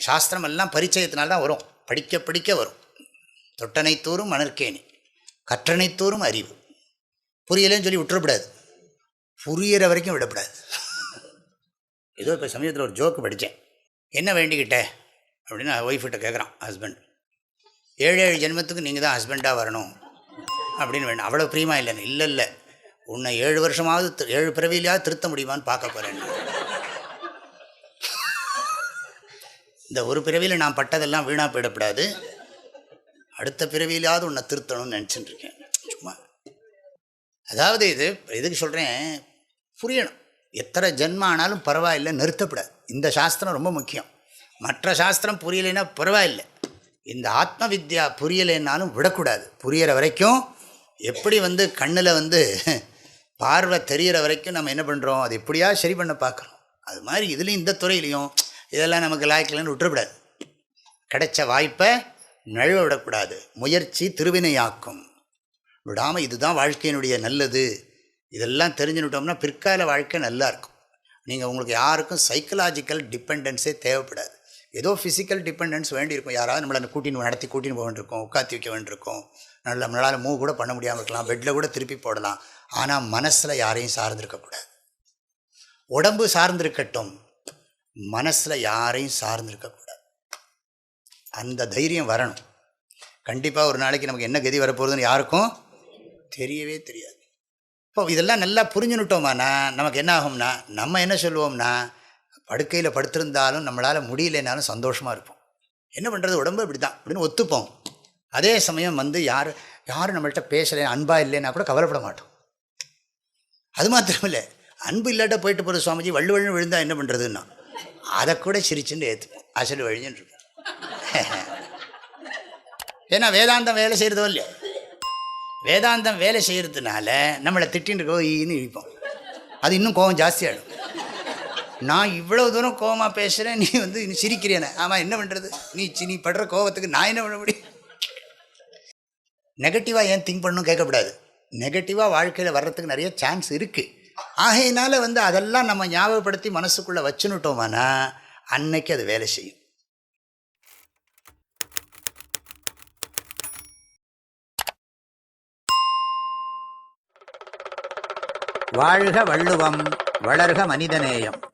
சாஸ்திரம் எல்லாம் பரிச்சயத்தினால தான் வரும். படிக்க படிக்க வரும். தொட்டனைத்தோறும் மணற்கேணி கற்றனைத்தோறும் அறிவு. புரியலைன்னு சொல்லி விட்டுறக்கூடாது. புரியிற வரைக்கும் விடக்கூடாது. ஏதோ இப்போ சமயத்தில் ஒரு ஜோக்கு படித்தேன். என்ன வேண்டிக்கிட்ட? அப்படின்னு ஒய்ஃப்கிட்ட கேட்குறான் ஹஸ்பண்ட் ஏழு ஏழு ஜென்மத்துக்கு நீங்கள் தான் ஹஸ்பண்டாக வரணும். அப்படின்னு வேணும். அவ்வளோ பிரியமா இல்லைன்னு. இல்லை இல்லை. உன்னை ஏழு வருஷமாவது ஏழு பிறவியிலையாவது திருத்த முடியுமான்னு பார்க்க போகிறேன் இந்த ஒரு பிறவியில் நான் பட்டதெல்லாம் வீணாக போயிடக்கூடாது. அடுத்த பிறவியிலாவது உன்னை திருத்தணும்னு நினச்சிட்டு இருக்கேன் சும்மா. அதாவது இது எதுக்கு சொல்கிறேன் புரியணும். எத்தனை ஜென்மம் ஆனாலும் பரவாயில்லை நிறுத்தப்படாது. இந்த சாஸ்திரம் ரொம்ப முக்கியம். மற்ற சாஸ்திரம் புரியலைன்னா பரவாயில்லை. இந்த ஆத்ம வித்யா புரியலைன்னாலும் விடக்கூடாது. புரியிற வரைக்கும் எப்படி வந்து கண்ணில் வந்து பார்வை தெரிகிற வரைக்கும் நம்ம என்ன பண்ணுறோம் அது எப்படியா சரி பண்ண பார்க்குறோம் அது மாதிரி இதுலேயும் இந்த துறையிலையும் இதெல்லாம் நமக்கு லாய்க்கலன்னு விட்டுறக்கூடாது. கிடைச்ச வாய்ப்பை நழுவ விடக்கூடாது. முயற்சி திருவினையாக்கும். விடாமல் இதுதான் வாழ்க்கையினுடைய நல்லது. இதெல்லாம் தெரிஞ்சுக்கிட்டோம்னா பிற்கால வாழ்க்கை நல்லா இருக்கும். நீங்கள் உங்களுக்கு யாருக்கும் சைக்கலாஜிக்கல் டிபெண்டன்ஸே தேவைப்படாது. ஏதோ ஃபிசிக்கல் டிபெண்டன்ஸ் வேண்டியிருக்கும். யாராவது நம்மளை கூட்டின்னு நடத்தி கூட்டின்னு போக வேண்டியிருக்கும். உட்காத்தி வைக்க வேண்டியிருக்கும். நல்ல நம்மளால் மூவ் கூட பண்ண முடியாமல் இருக்கலாம். பெட்டில் கூட திருப்பி போடலாம். ஆனால் மனசில் யாரையும் சார்ந்திருக்கக்கூடாது. உடம்பு சார்ந்திருக்கட்டும். மனசில் யாரையும் சார்ந்திருக்கக்கூடாது அந்த தைரியம் வரணும். கண்டிப்பாக ஒரு நாளைக்கு நமக்கு என்ன கதி வரப்போகுதுன்னு யாருக்கும் தெரியவே தெரியாது. இப்போ இதெல்லாம் நல்லா புரிஞ்சுனுட்டோமானா நமக்கு என்ன ஆகும்னா நம்ம என்ன சொல்லுவோம்னா படுக்கையில் படுத்திருந்தாலும் நம்மளால் முடியலனாலும் சந்தோஷமாக இருப்போம். என்ன பண்ணுறது உடம்பு இப்படி தான் அப்படின்னு ஒத்துப்போம். அதே சமயம் வந்து யார் யாரும் நம்மள்கிட்ட பேசலை அன்பா இல்லைன்னா கூட கவலைப்பட மாட்டோம். அது மாத்திரம் இல்லை அன்பு இல்லாட்ட போயிட்டு போகிற சுவாமிஜி வள்ளு விழுந்தால் விழுந்தா என்ன பண்ணுறதுன்னா அதை கூட சிரிச்சுன்னு ஏற்றுப்போம் அசல் வழிஞ்சுன்னு இருப்போம் ஏன்னா வேதாந்தம் வேலை செய்கிறதோ இல்லையா? வேதாந்தம் வேலை செய்கிறதுனால நம்மளை திட்டின்னு இருக்கோ ஈன்னு இழிப்போம். அது இன்னும் கோபம் ஜாஸ்தியாகிடும் நான் இவ்வளோ தூரம் கோபமாக பேசுகிறேன் நீ வந்து நீ சிரிக்கிறேனே ஆமாம் என்ன பண்ணுறது நீ சி- நீ படுற கோபத்துக்கு நான் என்ன பண்ண முடியும்? நெகட்டிவாக ஏன் திங்க் பண்ணணும் கேட்கக்கூடாது. நெகட்டிவாக வாழ்க்கையில் வர்றதுக்கு நிறைய சான்ஸ் இருக்குது ஆகையினால வந்து அதெல்லாம் நம்ம ஞாபகப்படுத்தி மனசுக்குள்ளே வச்சுனுட்டோமானா அன்னைக்கு அது வேலை செய்யும். வாழ்க வள்ளுவம் வளர்க மனிதநேயம்.